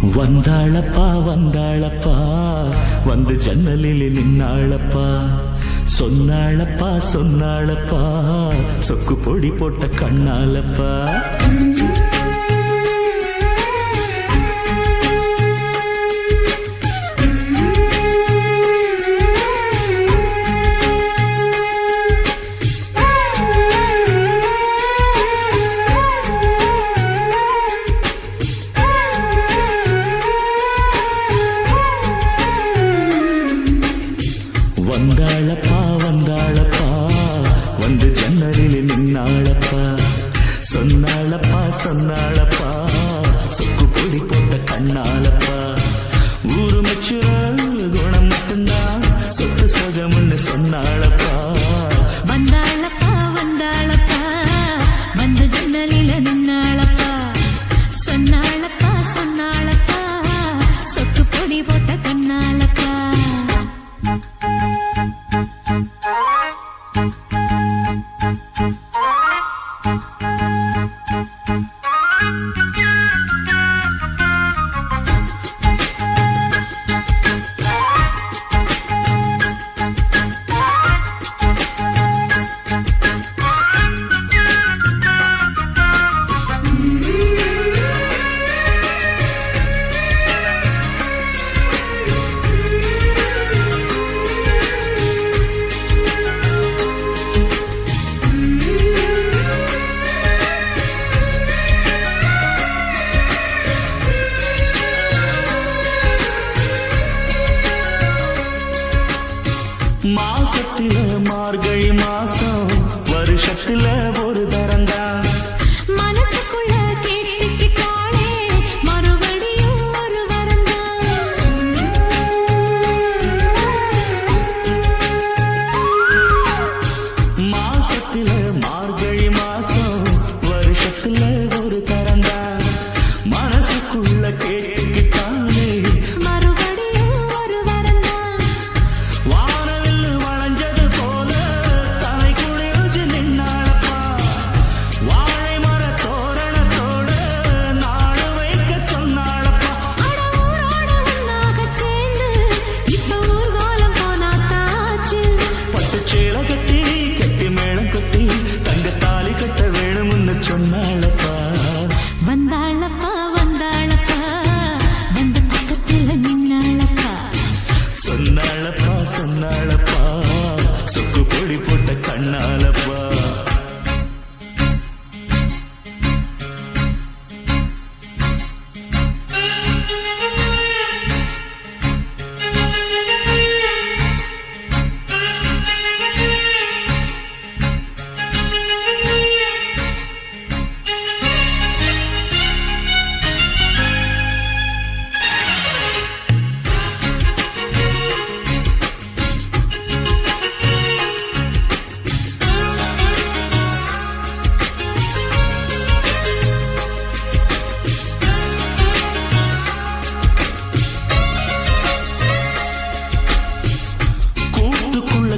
வந்தாளப்பா வந்தாளப்பா வந்து ஜன்னலில் நின்னாளப்பா. சொன்னாளப்பா சொன்னாளப்பா சொக்கு பொடி போட்ட கண்ணாலப்பா சொன்னாளப்பா சொன்னாளப்பா. சொக்கு பொடி போட்ட கண்ணாலப்பா. மார்கழி மாசம் வருஷத்துல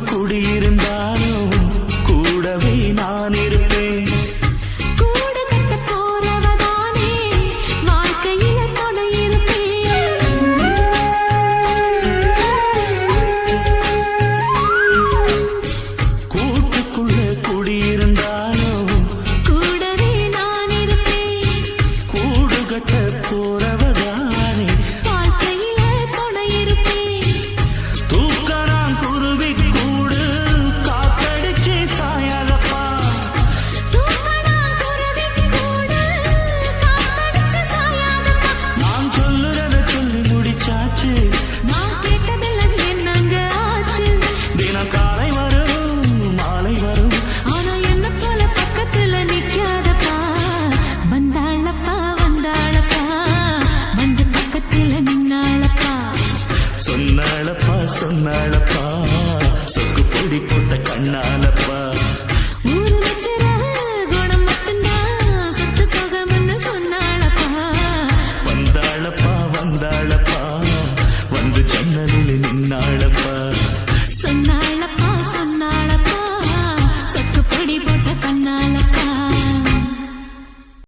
குடியிருந்து சொன்னாள்